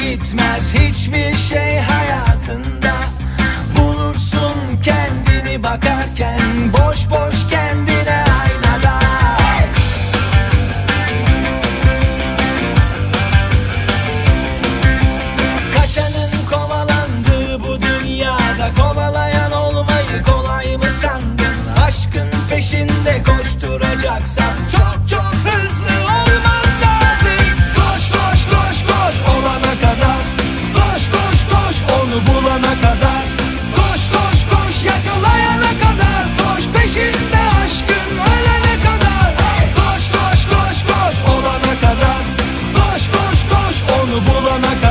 gitmez hiçbir şey hayatında Bulursun kendini bakarken boş boş kendine aynada Kaçanın kovalandığı bu dünyada Kovalayan olmayı kolay mı sandın? Aşkın peşinde koşturacaksan çok bulana kadar. Koş koş koş yakalayana kadar. Koş peşinde aşkın ölene kadar. Koş koş koş koş olana kadar. Koş koş koş onu bulana kadar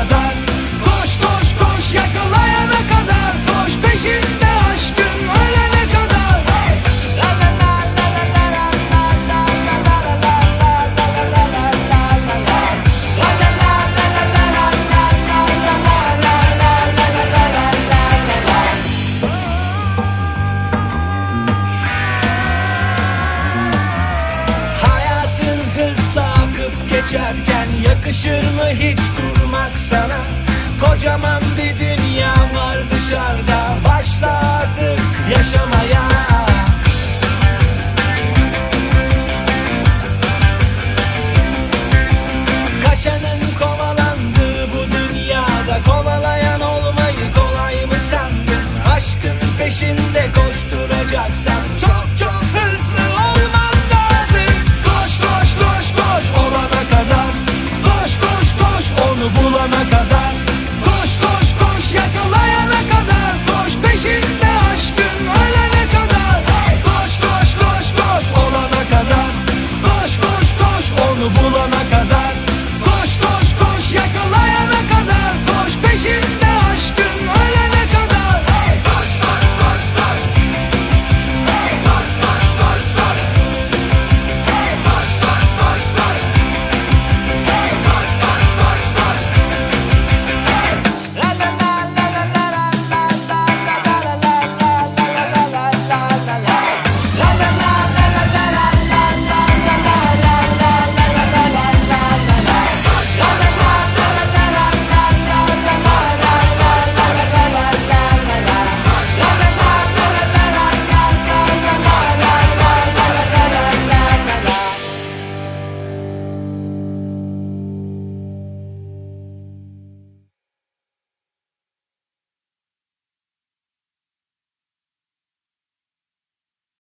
geçerken yakışır mı hiç durmak sana? Kocaman bir dünya var dışarıda başla artık yaşamaya Kaçanın kovalandığı bu dünyada Kovalayan olmayı kolay mı sandın? Aşkın peşinde koşturacaksan Çok bulana kadar. Koş koş koş yakalayana kadar. Koş peşinde aşkın ölene kadar. Koş koş koş koş olana kadar. Koş koş koş onu bulana